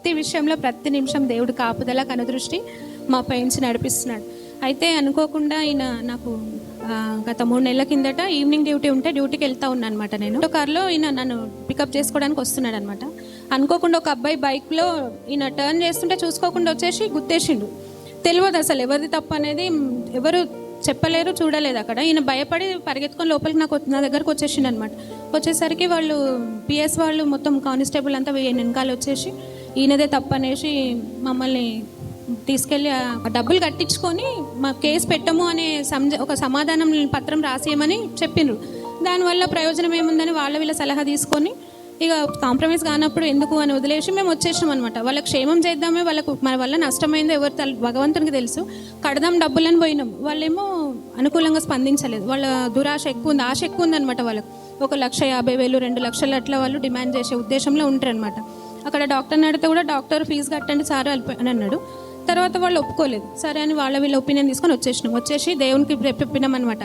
ప్రతి విషయంలో ప్రతి నిమిషం దేవుడు కాపుదల కనుదృష్టి మా పైన్స్ నడిపిస్తున్నాడు. అయితే అనుకోకుండా ఈయన నాకు గత మూడు నెలల కిందట ఈవినింగ్ డ్యూటీ ఉంటే డ్యూటీకి వెళ్తా ఉన్నాను అనమాట నేను. ఒక కార్లో ఈయన నన్ను పికప్ చేసుకోవడానికి వస్తున్నాడు అనమాట అనుకోకుండా ఒక అబ్బాయి బైక్లో ఈయన టర్న్ చేస్తుంటే చూసుకోకుండా వచ్చేసి గుర్తేసిండు తెలియదు అసలు ఎవరిది తప్పు అనేది ఎవరు చెప్పలేరు చూడలేదు అక్కడ. ఈయన భయపడి పరిగెత్తుకొని లోపలికి నాకు నా దగ్గరకు వచ్చేసిండు అనమాట వచ్చేసరికి వాళ్ళు పిఎస్ వాళ్ళు మొత్తం కానిస్టేబుల్ అంతా వెనకాల వచ్చేసి ఈయనదే తప్పనేసి మమ్మల్ని తీసుకెళ్ళి డబ్బులు కట్టించుకొని మా కేసు పెట్టము అనే సంజ ఒక సమాధానం పత్రం రాసేయమని చెప్పిండ్రు. దానివల్ల ప్రయోజనం ఏముందని వాళ్ళ వీళ్ళ సలహా తీసుకొని ఇక కాంప్రమైజ్ కానప్పుడు ఎందుకు అని వదిలేసి మేము వచ్చేసాం అనమాట వాళ్ళకి క్షేమం చేద్దామే వాళ్ళకు మన వల్ల నష్టమైందో ఎవరు తెల్- భగవంతునికి తెలుసు. కడదాం డబ్బులను పోయినాం. వాళ్ళేమో అనుకూలంగా స్పందించలేదు. వాళ్ళ దురాశ ఎక్కువ ఉంది ఆశ ఎక్కువ ఉందన్నమాట వాళ్ళకు. ఒక లక్ష యాభై వేలు రెండు లక్షలు అట్లా వాళ్ళు డిమాండ్ చేసే ఉద్దేశంలో ఉంటారు అనమాట అక్కడ డాక్టర్ని అడిగితే కూడా డాక్టర్ ఫీజు కట్టండి సార్ అని అన్నాడు. తర్వాత వాళ్ళు ఒప్పుకోలేదు. సరే అని వాళ్ళ వీళ్ళ ఒపీనియన్ తీసుకొని వచ్చేసినాం. వచ్చేసి దేవునికి చెప్పినాం అనమాట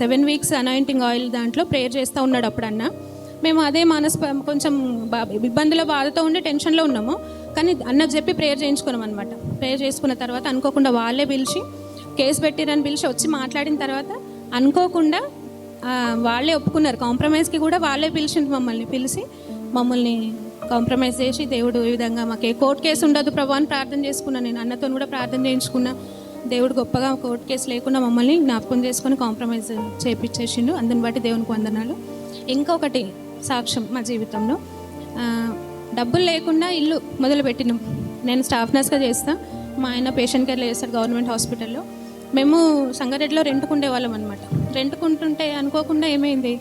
సెవెన్ వీక్స్ అనాయింటింగ్ ఆయిల్ దాంట్లో ప్రేయర్ చేస్తూ ఉన్నాడు అప్పుడన్నా. మేము అదే మానస్ కొంచెం ఇబ్బందుల బాధతో ఉండి టెన్షన్లో ఉన్నాము. కానీ అన్న చెప్పి ప్రేయర్ చేయించుకున్నాం అనమాట ప్రేయర్ చేసుకున్న తర్వాత అనుకోకుండా వాళ్ళే పిలిచి కేసు పెట్టిరని పిలిచి వచ్చి మాట్లాడిన తర్వాత అనుకోకుండా వాళ్ళే ఒప్పుకున్నారు. కాంప్రమైజ్కి కూడా వాళ్ళే పిలిచింది మమ్మల్ని. పిలిచి మమ్మల్ని కాంప్రమైజ్ చేసి దేవుడు ఈ విధంగా మాకు ఏ కోర్టు కేసు ఉండదు ప్రభు అని ప్రార్థన చేసుకున్నాను నేను అన్నతో కూడా ప్రార్థన చేయించుకున్నా. దేవుడు గొప్పగా కోర్టు కేసు లేకుండా మమ్మల్ని జ్ఞాపకం చేసుకొని కాంప్రమైజ్ చేపించేసిండు అందుని బట్టి దేవునికి వందనాలు. ఇంకొకటి సాక్ష్యం మా జీవితంలో. డబ్బులు లేకుండా ఇల్లు మొదలుపెట్టినాం. నేను స్టాఫ్ నర్స్గా చేస్తా. మా ఆయన పేషెంట్ కేర్లో చేస్తారు గవర్నమెంట్ హాస్పిటల్లో. మేము సంగారెడ్డిలో రెంట్కుండే వాళ్ళం అనమాట రెంట్కుంటుంటే అనుకోకుండా ఏమైంది?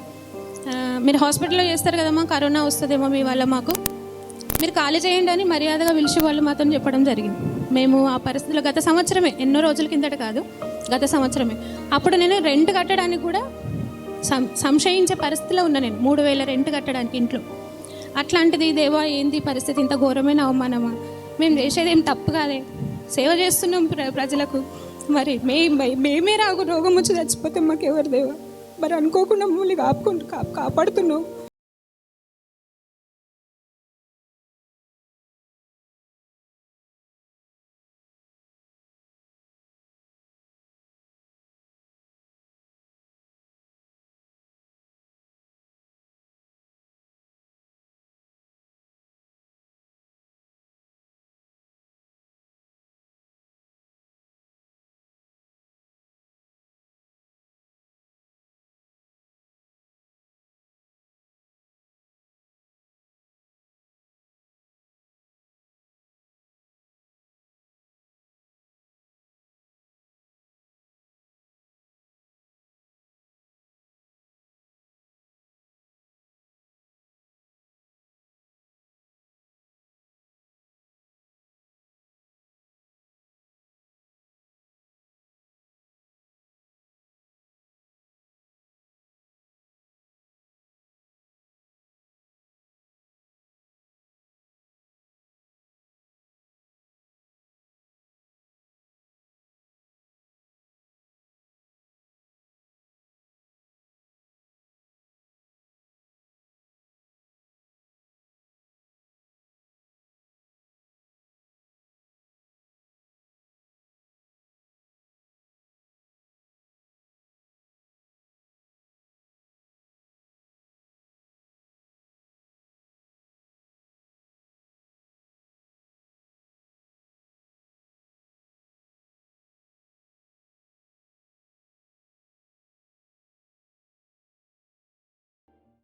మీరు హాస్పిటల్లో చేస్తారు కదమ్మా కరోనా వస్తుందేమో మీ వల్ల మాకు. మీరు ఖాళీ చేయండి అని మర్యాదగా పిలిచి వాళ్ళు మాత్రం చెప్పడం జరిగింది. మేము ఆ పరిస్థితిలో గత సంవత్సరమే ఎన్నో రోజుల కిందట కాదు గత సంవత్సరమే. అప్పుడు నేను రెంట్ కట్టడానికి కూడా సం సంశయించే పరిస్థితిలో ఉన్నా నేను. మూడు వేల రెంట్ కట్టడానికి ఇంట్లో. అట్లాంటిది దేవా ఏంది పరిస్థితి? ఇంత ఘోరమైన అవమానమా? మేము చేసేది ఏం తప్పు కాదే? సేవ చేస్తున్నాం ప్ర ప్రజలకు. మరి మే మేమే రాగు రోగం వచ్చి చచ్చిపోతే మాకు ఎవరు దేవా? మరి అనుకోకుండా మమ్మల్ని కాపుకుంటు కా కాపాడుతున్నావు